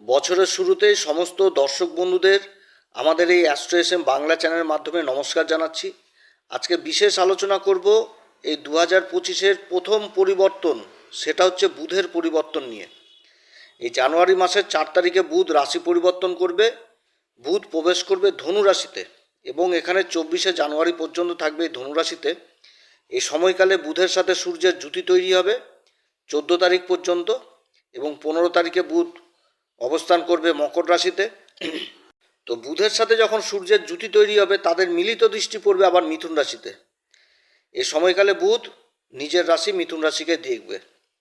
বছরের শুরুতেই সমস্ত দর্শক বন্ধুদের আমাদের এই অ্যাস্ট্রো এস এম বাংলা চ্যানেলের মাধ্যমে নমস্কার জানাচ্ছি। আজকে বিশেষ আলোচনা করব এই দু হাজার পঁচিশের প্রথম পরিবর্তন, সেটা হচ্ছে বুধের পরিবর্তন নিয়ে। এই জানুয়ারি মাসের চার তারিখে বুধ রাশি পরিবর্তন করবে, বুধ প্রবেশ করবে ধনু রাশিতে এবং এখানে চব্বিশে জানুয়ারি পর্যন্ত থাকবে এই ধনুরাশিতে এই সময়কালে বুধের সাথে সূর্যের জুতি তৈরি হবে, চোদ্দ তারিখ পর্যন্ত এবং পনেরো তারিখে বুধ অবস্থান করবে মকর রাশিতে। তো বুধের সাথে যখন সূর্যের জুতি তৈরি হবে, তাদের মিলিত দৃষ্টি পড়বে আবার মিথুন রাশিতে। এ সময়কালে বুধ নিজের রাশি মিথুন রাশিকে দেখবে।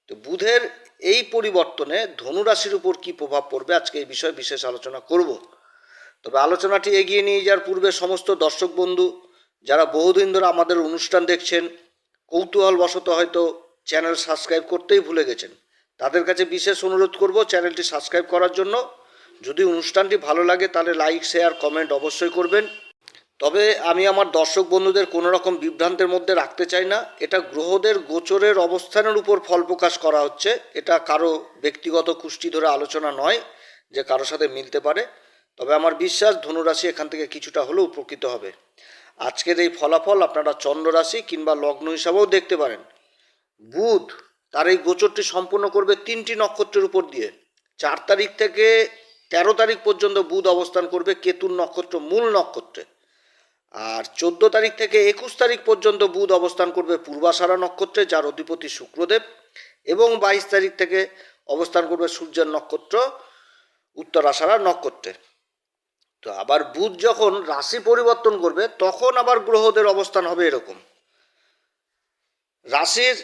তো বুধের এই পরিবর্তনে ধনু রাশির উপর কী প্রভাব পড়বে, আজকে এই বিষয়ে বিশেষ আলোচনা করব। তবে আলোচনাটি এগিয়ে নিয়ে যাওয়ার পূর্বে সমস্ত দর্শক বন্ধু, যারা বহুদিন ধরে আমাদের অনুষ্ঠান দেখছেন, কৌতূহলবশত হয়তো চ্যানেল সাবস্ক্রাইব করতেই ভুলে গেছেন। তাদের কাছে বিশেষ অনুরোধ করব চ্যানেলটি সাবস্ক্রাইব করার জন্য। যদি অনুষ্ঠানটি ভালো লাগে তাহলে লাইক, শেয়ার, কমেন্ট অবশ্যই করবেন। তবে আমি আমার দর্শক বন্ধুদের কোনো রকম বিভ্রান্তের মধ্যে রাখতে চাই না। এটা গ্রহদের গোচরের অবস্থানের উপর ফল প্রকাশ করা হচ্ছে। এটা কারও ব্যক্তিগত কুষ্টি ধরে আলোচনা নয় যে কারোর সাথে মিলতে পারে। তবে আমার বিশ্বাস ধনুরাশি এখান থেকে কিছুটা হলেও উপকৃত হবে। আজকের এই ফলাফল আপনারা চন্দ্র রাশি কিংবা লগ্ন হিসাবেও দেখতে পারেন। বুধ তার এই গোচরটি সম্পূর্ণ করবে তিনটি নক্ষত্রের উপর দিয়ে। চার তারিখ থেকে তেরো তারিখ পর্যন্ত বুধ অবস্থান করবে কেতুর নক্ষত্র, মূল নক্ষত্রে। আর চোদ্দ তারিখ থেকে একুশ তারিখ পর্যন্ত বুধ অবস্থান করবে পূর্বাশারা নক্ষত্রে, যার অধিপতি শুক্রদেব। এবং বাইশ তারিখ থেকে অবস্থান করবে সূর্যের নক্ষত্র, উত্তরাষাঢ়া নক্ষত্রে। তো আবার বুধ যখন রাশি পরিবর্তন করবে, তখন আবার গ্রহদের অবস্থান হবে এরকম। রাশির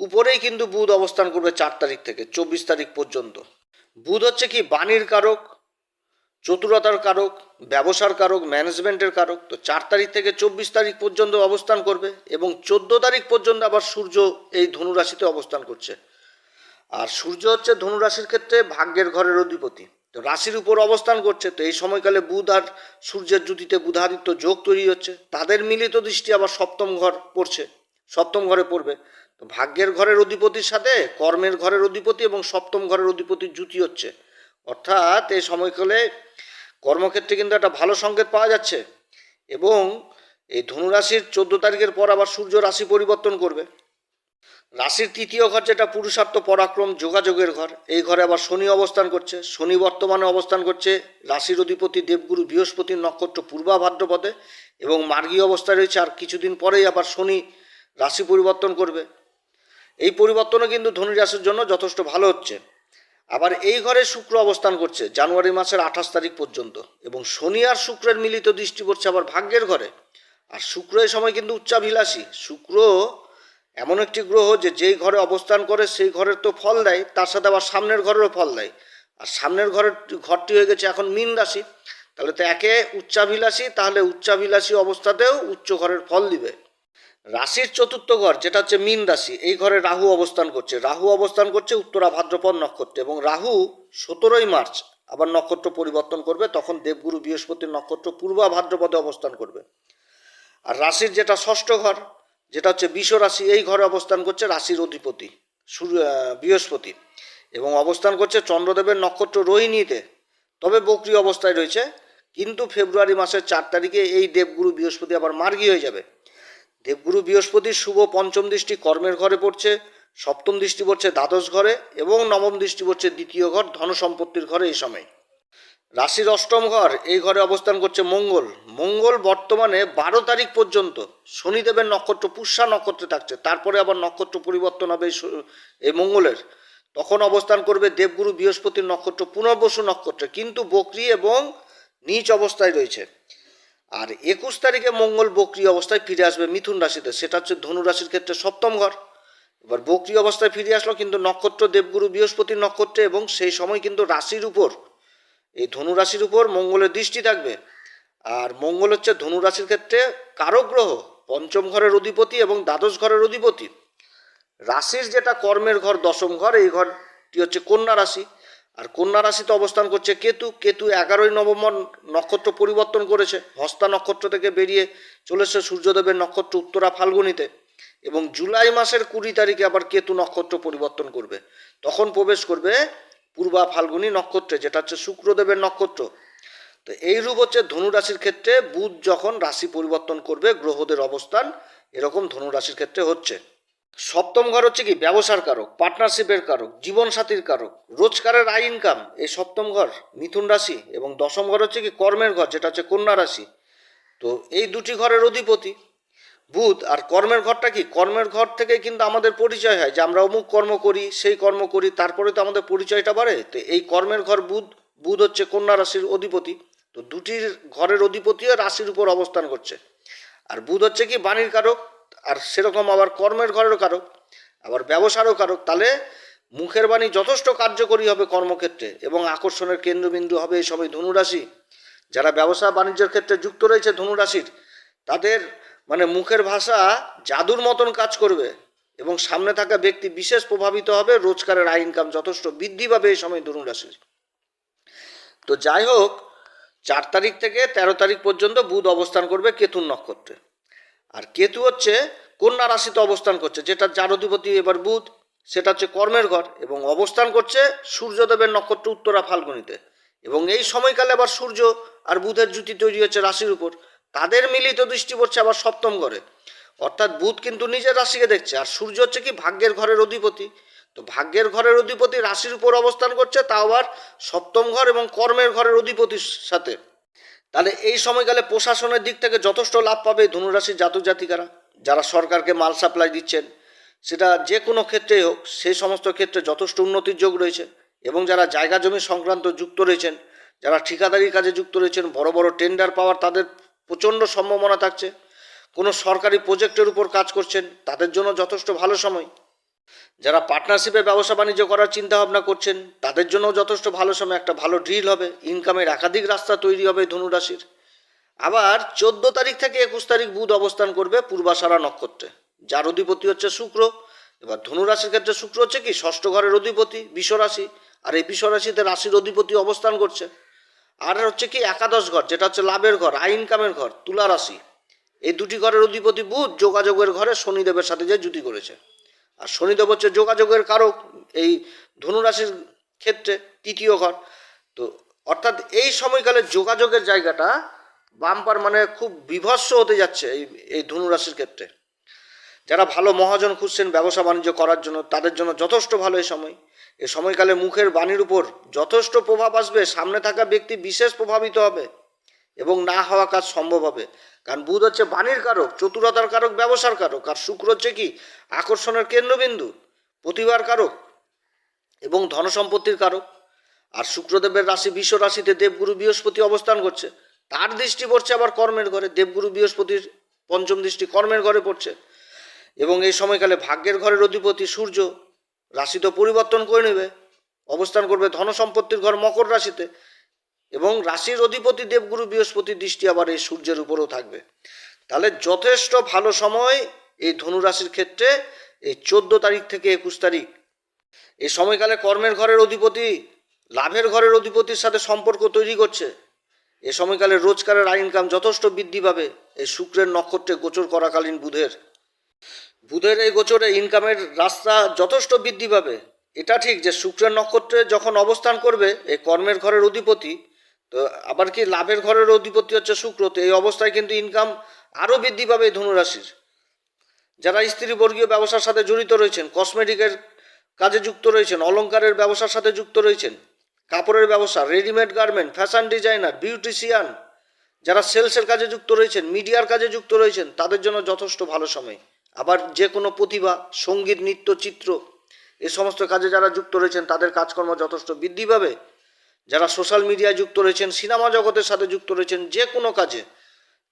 উপরেই কিন্তু বুধ অবস্থান করবে চার তারিখ থেকে, চব্বিশ তারিখ পর্যন্ত। বুধ হচ্ছে কি বাণীর কারক, চতুরতার কারক, ব্যবসার কারক, ম্যানেজমেন্টের কারক। তো চার তারিখ থেকে চব্বিশ তারিখ পর্যন্ত অবস্থান করবে এবং চোদ্দ তারিখ পর্যন্ত আবার সূর্য এই ধনুরাশিতে অবস্থান করছে। আর সূর্য হচ্ছে ধনুরাশির ক্ষেত্রে ভাগ্যের ঘরের অধিপতি। তো রাশির উপর অবস্থান করছে, তো এই সময়কালে বুধ আর সূর্যের জুতিতে বুধাদিত্য যোগ তৈরি হচ্ছে। তাদের মিলিত দৃষ্টি আবার সপ্তম ঘর পড়ছে, সপ্তম ঘরে পড়বে। তো ভাগ্যের ঘরের অধিপতির সাথে কর্মের ঘরের অধিপতি এবং সপ্তম ঘরের অধিপতির জুতি হচ্ছে। অর্থাৎ এই সময়কালে কর্মক্ষেত্রে কিন্তু একটা ভালো সংকেত পাওয়া যাচ্ছে এবং এই ধনুরাশির চোদ্দ তারিখের পর আবার সূর্য রাশি পরিবর্তন করবে। রাশির তৃতীয় ঘর যেটা পুরুষার্থ, পরাক্রম, যোগাযোগের ঘর, এই ঘরে আবার শনি অবস্থান করছে। শনি বর্তমানে অবস্থান করছে রাশির অধিপতি দেবগুরু বৃহস্পতির নক্ষত্র পূর্বা ভাদ্রপদে এবং মার্গী অবস্থায় রয়েছে আর কিছুদিন পরেই আবার শনি রাশি পরিবর্তন করবে। এই পরিবর্তনও কিন্তু ধনু রাশির জন্য যথেষ্ট ভালো হচ্ছে। আবার এই ঘরে শুক্র অবস্থান করছে, জানুয়ারি মাসের আঠাশ তারিখ পর্যন্ত এবং শনি আর শুক্রের মিলিত দৃষ্টি পড়ছে আবার ভাগ্যের ঘরে। আর শুক্র এই সময় কিন্তু উচ্চাভিলাষী। শুক্র এমন একটি গ্রহ যে যেই ঘরে অবস্থান করে সেই ঘরের তো ফল দেয়, তার সাথে আবার সামনের ঘরেরও ফল দেয়। আর সামনের ঘরের ঘরটি হয়ে গেছে এখন মীন রাশি। তাহলে তো একে উচ্চাভিলাষী, তাহলে উচ্চাভিলাষী অবস্থাতেও উচ্চ ঘরের ফল দিবে। রাশির চতুর্থ ঘর, যেটা হচ্ছে মীন রাশি, এই ঘরে রাহু অবস্থান করছে। রাহু অবস্থান করছে উত্তরা ভাদ্রপদ নক্ষত্রে এবং রাহু সতেরোই মার্চ আবার নক্ষত্র পরিবর্তন করবে, তখন দেবগুরু বৃহস্পতির নক্ষত্র পূর্বা ভাদ্রপদে অবস্থান করবে। আর রাশির যেটা ষষ্ঠ ঘর, যেটা হচ্ছে বিষ রাশি, এই ঘরে অবস্থান করছে রাশির অধিপতি, সূর্য বৃহস্পতি এবং অবস্থান করছে চন্দ্রদেবের নক্ষত্র রোহিণীতে। তবে বক্রি অবস্থায় রয়েছে, কিন্তু ফেব্রুয়ারি মাসের চার তারিখে এই দেবগুরু বৃহস্পতি আবার মার্গী হয়ে যাবে। দেবগুরু বৃহস্পতির শুভ পঞ্চম দৃষ্টি কর্মের ঘরে পড়ছে, সপ্তম দৃষ্টি পড়ছে দ্বাদশ ঘরে এবং নবম দৃষ্টি পড়ছে দ্বিতীয় ঘর ধন সম্পত্তির ঘরে এই সময়। রাশির অষ্টম ঘর, এই ঘরে অবস্থান করছে মঙ্গল। মঙ্গল বর্তমানে বারো তারিখ পর্যন্ত শনিদেবের নক্ষত্র পুষ্যা নক্ষত্রে থাকছে, তারপরে আবার নক্ষত্র পরিবর্তন হবে এই মঙ্গলের। তখন অবস্থান করবে দেবগুরু বৃহস্পতির নক্ষত্র পুনর্বসু নক্ষত্রে, কিন্তু বকরি এবং নিচ অবস্থায় রয়েছে। আর একুশ তারিখে মঙ্গল বক্রি অবস্থায় ফিরে আসবে মিথুন রাশিতে, সেটা হচ্ছে ধনু রাশির ক্ষেত্রে সপ্তম ঘর। এবার বক্রি অবস্থায় ফিরে আসলো কিন্তু নক্ষত্র দেবগুরু বৃহস্পতির নক্ষত্রে এবং সেই সময় কিন্তু রাশির উপর, এই ধনু রাশির উপর মঙ্গলের দৃষ্টি থাকবে। আর মঙ্গল হচ্ছে ধনু রাশির ক্ষেত্রে কারক গ্রহ, পঞ্চম ঘরের অধিপতি এবং দ্বাদশ ঘরের অধিপতি। রাশির যেটা কর্মের ঘর, দশম ঘর, এই ঘরটি হচ্ছে কন্যা রাশি। আর কন্যা রাশিতে অবস্থান করছে কেতু। কেতু এগারোই নভেম্বর নক্ষত্র পরিবর্তন করেছে। হস্তা নক্ষত্র থেকে বেরিয়ে চলেছে সূর্যদেবের নক্ষত্র উত্তরা ফাল্গুনিতে এবং জুলাই মাসের কুড়ি তারিখে আবার কেতু নক্ষত্র পরিবর্তন করবে। তখন প্রবেশ করবে পূর্বা ফাল্গুনি নক্ষত্রে, যেটা হচ্ছে শুক্রদেবের নক্ষত্র। তো এই রূপ হচ্ছে ধনুরাশির ক্ষেত্রে বুধ যখন রাশি পরিবর্তন করবে, গ্রহদের অবস্থান এরকম ধনুরাশির ক্ষেত্রে হচ্ছে। সপ্তম ঘর হচ্ছে কি? ব্যবসার কারক পার্টনারশিপের কারক, জীবনসাথীর কারক, রোজগারের আয় ইনকাম এই সপ্তম ঘর মিথুন রাশি এবং দশম ঘর হচ্ছে কি? কর্মের ঘর, যেটা হচ্ছে কন্যা রাশি। তো এই দুটি ঘরের অধিপতি, বুধ আর কর্মের ঘরটা কি? কর্মের ঘর থেকে কিন্তু আমাদের পরিচয় হয় যে আমরা অমুক কর্ম করি, সেই কর্ম করি, তারপরে তো আমাদের পরিচয়টা বাড়ে। তো এই কর্মের ঘর বুধ বুধ হচ্ছে কন্যা রাশির অধিপতি। তো দুটির ঘরের অধিপতিও রাশির উপর অবস্থান করছে। আর বুধ হচ্ছে কি? বাণীর কারক আর সেরকম আবার কর্মের ঘরেরও কারক, আবার ব্যবসারও কারক, তাহলে মুখের বাণী যথেষ্ট কার্যকরী হবে কর্মক্ষেত্রে এবং আকর্ষণের কেন্দ্রবিন্দু হবে এই সময় ধনুরাশি। যারা ব্যবসা বাণিজ্যের ক্ষেত্রে যুক্ত রয়েছে ধনুরাশির, তাদের মানে মুখের ভাষা জাদুর মতন কাজ করবে এবং সামনে থাকা ব্যক্তি বিশেষ প্রভাবিত হবে, রোজগারের আয় ইনকাম যথেষ্ট বৃদ্ধি পাবে এই সময় ধনুরাশির। তো যাই হোক, চার তারিখ থেকে তেরো তারিখ পর্যন্ত বুধ অবস্থান করবে কেতুর নক্ষত্রে। আর কেতু হচ্ছে কন্যা রাশিতে অবস্থান করছে, যেটা যার অধিপতি এবার বুধ, সেটা হচ্ছে কর্মের ঘর এবং অবস্থান করছে সূর্যদেবের নক্ষত্র উত্তরা ফাল্গুনিতে। এবং এই সময়কালে আবার সূর্য আর বুধের জুতি তৈরি হচ্ছে রাশির উপর। তাদের মিলিত দৃষ্টি পড়ছে আবার সপ্তম ঘরে। অর্থাৎ বুধ কিন্তু নিজের রাশিকে দেখছে, আর সূর্য হচ্ছে কি ভাগ্যের ঘরের অধিপতি। তো ভাগ্যের ঘরের অধিপতি রাশির উপর অবস্থান করছে, তাও আবার সপ্তম ঘর এবং কর্মের ঘরের অধিপতির সাথে। তাহলে এই সময়কালে প্রশাসনের দিক থেকে যথেষ্ট লাভ পাবে ধনুরাশির জাতক জাতিকারা, যারা সরকারকে মাল সাপ্লাই দিচ্ছেন। সেটা যে কোনো ক্ষেত্রেই হোক, সেই সমস্ত ক্ষেত্রে যথেষ্ট উন্নতির যোগ রয়েছে এবং যারা জায়গা জমি সংক্রান্ত যুক্ত রয়েছেন, যারা ঠিকাদারির কাজে যুক্ত রয়েছেন, বড় বড় টেন্ডার পাওয়ার তাদের প্রচণ্ড সম্ভাবনা থাকছে। কোনো সরকারি প্রজেক্টের উপর কাজ করছেন, তাদের জন্য যথেষ্ট ভালো সময়। যারা পার্টনারশিপে ব্যবসা বাণিজ্য করার চিন্তা ভাবনা করছেন, তাদের জন্য যথেষ্ট ভালো সময়, একটা ভালো ড্রিল হবে। ইনকামের একাধিক রাস্তা তৈরি হবে ধনুরাশির আবার চোদ্দ তারিখ থেকে একুশ তারিখ বুধ অবস্থান করবে পূর্বাশারা নক্ষত্রে। যার অধিপতি হচ্ছে শুক্র। এবার ধনুরাশির ক্ষেত্রে শুক্র হচ্ছে কি? ষষ্ঠ ঘরের অধিপতি বিশ্বরাশি আর এই বিশ্বরাশিতে রাশির অধিপতি অবস্থান করছে। আর হচ্ছে কি? একাদশ ঘর, যেটা হচ্ছে লাভের ঘর আই ইনকামের ঘর, তুলা রাশি। এই দুটি ঘরের অধিপতি বুধ, যোগাযোগের ঘরে শনিদেবের সাথে যে জুটি করেছে। আর শনিদেব হচ্ছে যোগাযোগের কারক এই ধনুরাশির ক্ষেত্রে তৃতীয় ঘর। তো অর্থাৎ এই সময়কালে যোগাযোগের জায়গাটা বাম্পার মানে খুব বিভৎস হতে যাচ্ছে এই এই ধনুরাশির ক্ষেত্রে। যারা ভালো মহাজন খুঁজছেন ব্যবসা বাণিজ্য করার জন্য, তাদের জন্য যথেষ্ট ভালো এই সময়। এই সময়কালে মুখের বাণীর উপর যথেষ্ট প্রভাব আসবে, সামনে থাকা ব্যক্তি বিশেষ প্রভাবিত হবে এবং না হওয়া কাজ সম্ভব হবে। কারণ বুধ হচ্ছে বাণীর কারক, চতুরতার কারক, ব্যবসার কারক, আর শুক্র হচ্ছে কি? আকর্ষণের কেন্দ্রবিন্দু, প্রতিভার কারক এবং ধনসম্পত্তির কারক। আর শুক্রদেবের রাশি বিশ্ব রাশিতে দেবগুরু বৃহস্পতি অবস্থান করছে। তার দৃষ্টি পড়ছে আবার কর্মের ঘরে। দেবগুরু বৃহস্পতির পঞ্চম দৃষ্টি কর্মের ঘরে পড়ছে। এবং এই সময়কালে ভাগ্যের ঘরের অধিপতি সূর্য রাশি তো পরিবর্তন করে নেবে। অবস্থান করবে ধনসম্পত্তির ঘর মকর রাশিতে। এবং রাশির অধিপতি দেবগুরু বৃহস্পতির দৃষ্টি আবার এই সূর্যের উপরেও থাকবে। তাহলে যথেষ্ট ভালো সময় এই ধনু রাশির ক্ষেত্রে এই চোদ্দ তারিখ থেকে একুশ তারিখ। এই সময়কালে কর্মের ঘরের অধিপতি, লাভের ঘরের অধিপতির সাথে সম্পর্ক তৈরি করছে। এ সময়কালে রোজগারের আয় ইনকাম যথেষ্ট বৃদ্ধি পাবে। এই শুক্রের নক্ষত্রে গোচর করাকালীন বুধের। বুধের এই গোচরে ইনকামের রাস্তা যথেষ্ট বৃদ্ধি পাবে। এটা ঠিক যে শুক্রের নক্ষত্রে যখন অবস্থান করবে, এই কর্মের ঘরের অধিপতি তো আবার কি লাভের ঘরের অধিপতি হচ্ছে শুক্র? তো এই অবস্থায় কিন্তু ইনকাম আরও বৃদ্ধি পাবে এই ধনুরাশির। যারা স্ত্রীবর্গীয় ব্যবসার সাথে জড়িত রয়েছেন কসমেটিকের কাজে যুক্ত রয়েছেন, অলংকারের ব্যবসার সাথে যুক্ত রয়েছেন, কাপড়ের ব্যবসা readymade garment fashion designer beautician যারা সেলসের কাজে যুক্ত রয়েছেন মিডিয়ার কাজে যুক্ত রয়েছেন, তাদের জন্য যথেষ্ট ভালো সময়। আবার যে কোনো প্রতিভা, সংগীত, নৃত্য, চিত্র এই সমস্ত কাজে যারা যুক্ত রয়েছেন, তাদের কাজকর্ম যথেষ্ট বৃদ্ধি পাবে। যারা সোশ্যাল মিডিয়ায় যুক্ত রয়েছেন, সিনেমা জগতের সাথে যুক্ত রয়েছেন, যে কোনো কাজে,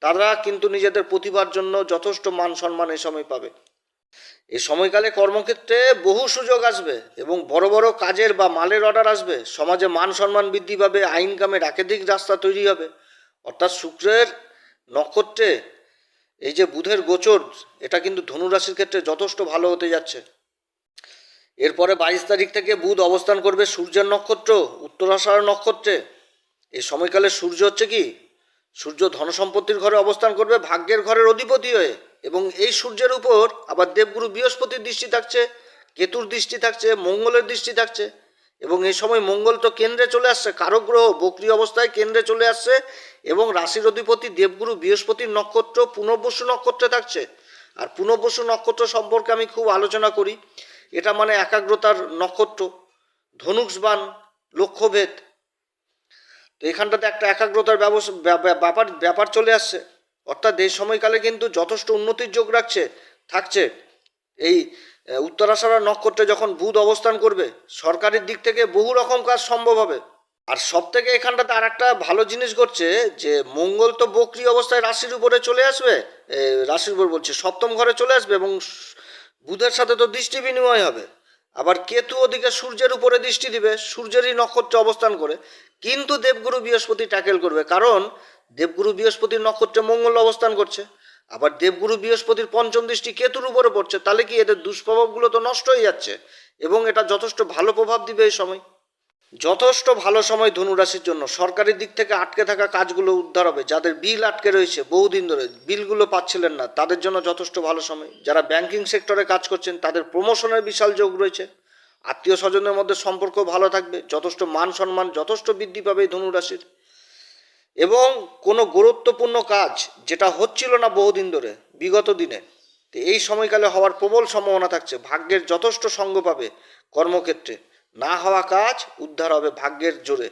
তারা কিন্তু নিজেদের প্রতিভার জন্য যথেষ্ট মান সম্মান এই সময় পাবে। এই সময়কালে কর্মক্ষেত্রে বহু সুযোগ আসবে এবং বড় বড় কাজের বা মালের অর্ডার আসবে। সমাজে মান সম্মান বৃদ্ধি পাবে আইন কামের একাধিক রাস্তা তৈরি হবে। অর্থাৎ শুক্রের নক্ষত্রে এই যে বুধের গোচর, এটা কিন্তু ধনুরাশির ক্ষেত্রে যথেষ্ট ভালো হতে যাচ্ছে। এরপরে বাইশ তারিখ থেকে বুধ অবস্থান করবে সূর্যের নক্ষত্র উত্তরাষাঢ় নক্ষত্রে। এই সময়কালে সূর্য হচ্ছে কি? সূর্য ধনসম্পত্তির ঘরে অবস্থান করবে, ভাগ্যের ঘরের অধিপতি হয়ে। এবং এই সূর্যের উপর আবার দেবগুরু বৃহস্পতির দৃষ্টি থাকছে, কেতুর দৃষ্টি থাকছে, মঙ্গলের দৃষ্টি থাকছে। এবং এই সময় মঙ্গল তো কেন্দ্রে চলে আসছে কারক গ্রহ বক্রি অবস্থায় কেন্দ্রে চলে আসছে। এবং রাশির অধিপতি দেবগুরু বৃহস্পতির নক্ষত্র, পুনর্বসু নক্ষত্রে থাকছে। আর পুনর্বসু নক্ষত্র সম্পর্কে আমি খুব আলোচনা করি। এটা মানে একাগ্রতার নক্ষত্র ধনুষবান লক্ষ্যভেদ। তো এখানটাতে একটা একাগ্রতার ব্যবস- ব্যা- ব্যা- ব্যাপার ব্যাপার চলে আসছে। অর্থাৎ এই সময়কালে কিন্তু যথেষ্ট উন্নতির যোগ রাখছে থাকছে। এই আহ, উত্তরাষাঢ়া নক্ষত্রে যখন বুধ অবস্থান করবে সরকারের দিক থেকে বহু রকম কাজ সম্ভব হবে। আর সব থেকে এখানটাতে আর একটা ভালো জিনিস ঘটছে যে মঙ্গল তো বক্রি অবস্থায় রাশির উপরে চলে আসবে রাশির উপর বলছে সপ্তম ঘরে চলে আসবে এবং বুধের সাথে তো দৃষ্টি বিনিময় হবে। আবার কেতু ওদিকে সূর্যের উপরে দৃষ্টি দিবে, সূর্যেরই নক্ষত্রে অবস্থান করে। কিন্তু দেবগুরু বৃহস্পতি ট্যাকেল করবে, কারণ দেবগুরু বৃহস্পতির নক্ষত্রে মঙ্গল অবস্থান করছে। আবার দেবগুরু বৃহস্পতির পঞ্চম দৃষ্টি কেতুর উপরে পড়ছে, তাহলে কি এদের দুষ্প্রভাবগুলো তো নষ্ট হয়ে যাচ্ছে? এবং এটা যথেষ্ট ভালো প্রভাব দিবে এই সময়। যথেষ্ট ভালো সময় ধনুরাশির জন্য সরকারের দিক থেকে আটকে থাকা কাজগুলো উদ্ধার হবে। যাদের বিল আটকে রয়েছে, বহুদিন ধরে বিলগুলো পাচ্ছিলেন না, তাদের জন্য যথেষ্ট ভালো সময়। যারা ব্যাংকিং সেক্টরে কাজ করছেন, তাদের প্রমোশনের বিশাল যোগ রয়েছে। আত্মীয় স্বজনের মধ্যে সম্পর্ক ভালো থাকবে, যথেষ্ট মান সম্মান, যথেষ্ট বৃদ্ধি পাবে এই ধনুরাশির। এবং কোনো গুরুত্বপূর্ণ কাজ যেটা হচ্ছিল না বহুদিন ধরে, বিগত দিনে এই সময়কালে হওয়ার প্রবল সম্ভাবনা থাকছে। ভাগ্যের যথেষ্ট সঙ্গ পাবে কর্মক্ষেত্রে। না হওয়া কাজ উদ্ধার হবে ভাগ্যের জোরে।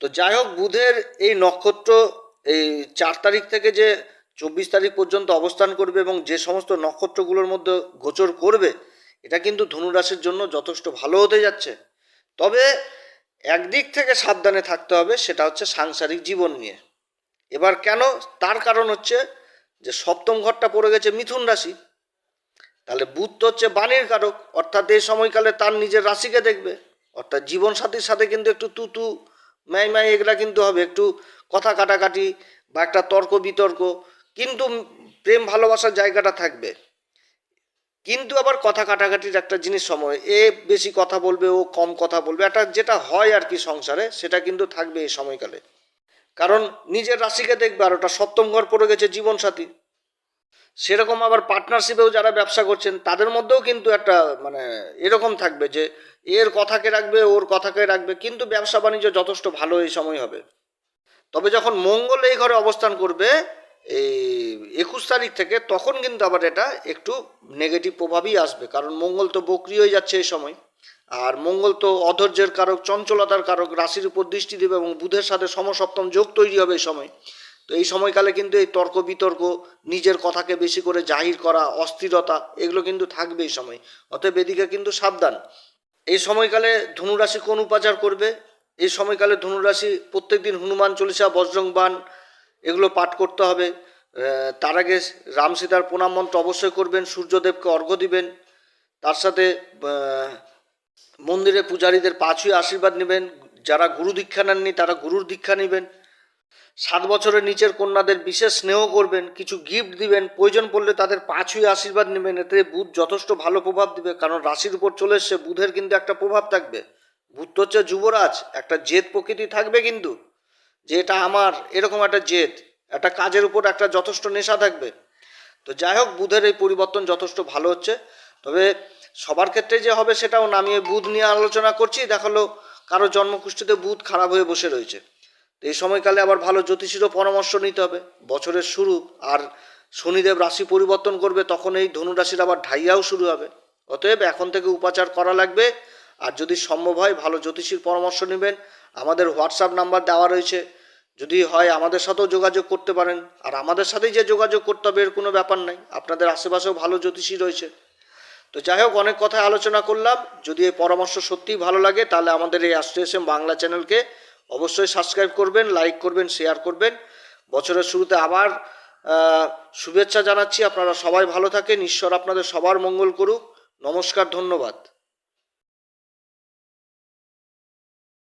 তো যাই হোক, বুধের এই নক্ষত্র এই চার তারিখ থেকে যে চব্বিশ তারিখ পর্যন্ত অবস্থান করবে এবং যে সমস্ত নক্ষত্রগুলোর মধ্যে গোচর করবে, এটা কিন্তু ধনুরাশির জন্য যথেষ্ট ভালো হতে যাচ্ছে। তবে একদিক থেকে সাবধানে থাকতে হবে, সেটা হচ্ছে সাংসারিক জীবন নিয়ে। এবার কেন? তার কারণ হচ্ছে যে সপ্তম ঘরটা পড়ে গেছে মিথুন রাশি। তাহলে বুধ তো হচ্ছে বাণীর কারক, অর্থাৎ এই সময়কালে তার নিজের রাশিকে দেখবে। অর্থাৎ জীবন সাথীর সাথে কিন্তু একটু তু তু ম্যাই ম্যাই এগুলা কিন্তু হবে, একটু কথা কাটাকাটি বা একটা তর্ক বিতর্ক। কিন্তু প্রেম ভালোবাসার জায়গাটা থাকবে। কিন্তু আবার কথা কাটাকাটির একটা জিনিস সময়, এ বেশি কথা বলবে, ও কম কথা বলবে, একটা যেটা হয় আর কি সংসারে, সেটা কিন্তু থাকবে এই সময়কালে। কারণ নিজের রাশিকে দেখবে আর ওটা সপ্তম ঘর পড়ে গেছে জীবনসাথী। সেরকম আবার পার্টনারশিপেও যারা ব্যবসা করছেন, তাদের মধ্যেও কিন্তু একটা মানে এরকম থাকবে যে, এর কথাকে রাখবে, ওর কথাকে রাখবে, কিন্তু ব্যবসা বাণিজ্য যথেষ্ট ভালো এই সময় হবে। তবে যখন মঙ্গল এই ঘরে অবস্থান করবে, এই একুশ তারিখ থেকে, তখন কিন্তু আবার এটা একটু নেগেটিভ প্রভাবই আসবে, কারণ মঙ্গল তো বকরি হয়ে যাচ্ছে এই সময়। আর মঙ্গল তো অধৈর্যের কারক, চঞ্চলতার কারক, রাশির উপর দৃষ্টি দেবে এবং বুধের সাথে সমসপ্তম যোগ তৈরি হবে এই সময়। তো এই সময়কালে কিন্তু এই তর্ক বিতর্ক, নিজের কথাকে বেশি করে জাহির করা, অস্থিরতা, এগুলো কিন্তু থাকবে এই সময়। অতএব এদিকে কিন্তু সাবধান। এই সময়কালে ধনুরাশি কোন উপাচার করবে? এই সময়কালে ধনুরাশি প্রত্যেকদিন হনুমান চল্লিশা বজ্রং বাণ এগুলো পাঠ করতে হবে। তার আগে রাম সীতার প্রণাম মন্ত্র অবশ্যই করবেন, সূর্যদেবকে অর্ঘ্য দিবেন। তার সাথে মন্দিরে পূজারীদের পাঁচই আশীর্বাদ নেবেন। যারা গুরু দীক্ষা নেননি, তারা গুরুর দীক্ষা নেবেন। সাত বছরের নিচের কন্যাদের বিশেষ স্নেহ করবেন, কিছু গিফট দিবেন, প্রয়োজন পড়লে তাদের পাঁচই আশীর্বাদ নেবেন, এতে বুধ যথেষ্ট ভালো প্রভাব দিবে, কারণ রাশির উপর চলে এসছে, বুধের কিন্তু একটা প্রভাব থাকবে। বুধ তো হচ্ছে যুবরাজ, একটা জেদ প্রকৃতি থাকবে কিন্তু, যে এটা আমার, এরকম একটা জেদ, একটা কাজের উপর একটা যথেষ্ট নেশা থাকবে। তো যাই হোক, বুধের এই পরিবর্তন যথেষ্ট ভালো হচ্ছে। তবে সবার ক্ষেত্রে যে হবে সেটাও নামিয়ে বুধ নিয়ে আলোচনা করছি, দেখাল কারও জন্মকুষ্ঠিতে বুধ খারাপ হয়ে বসে রয়েছে। এই সময়কালে আবার ভালো জ্যোতিষীরও পরামর্শ নিতে হবে। বছরের শুরু আর শনিদেব রাশি পরিবর্তন করবে, তখন এই ধনু রাশির আবার ঢাইয়াও শুরু হবে। অতএব এখন থেকে উপাচার করা লাগবে। আর যদি সম্ভব হয়, ভালো জ্যোতিষীর পরামর্শ নেবেন। আমাদের হোয়াটসঅ্যাপ নাম্বার দেওয়া রয়েছে। যদি হয়, আমাদের সাথেও যোগাযোগ করতে পারেন। আর আমাদের সাথেই যে যোগাযোগ করতে হবে, এর কোনো ব্যাপার নাই। আপনাদের আশেপাশেও ভালো জ্যোতিষী রয়েছে। তো যাই হোক, অনেক কথা আলোচনা করলাম। যদি এই পরামর্শ সত্যিই ভালো লাগে, তাহলে আমাদের এই অ্যাস্ট্রেশন বাংলা চ্যানেলকে অবশ্যই সাবস্ক্রাইব করবেন লাইক করবেন শেয়ার করবেন। বছরের শুরুতে আবার শুভেচ্ছা জানাচ্ছি। আপনারা সবাই ভালো থাকেন। ঈশ্বর আপনাদের সবার মঙ্গল করুক। নমস্কার, ধন্যবাদ।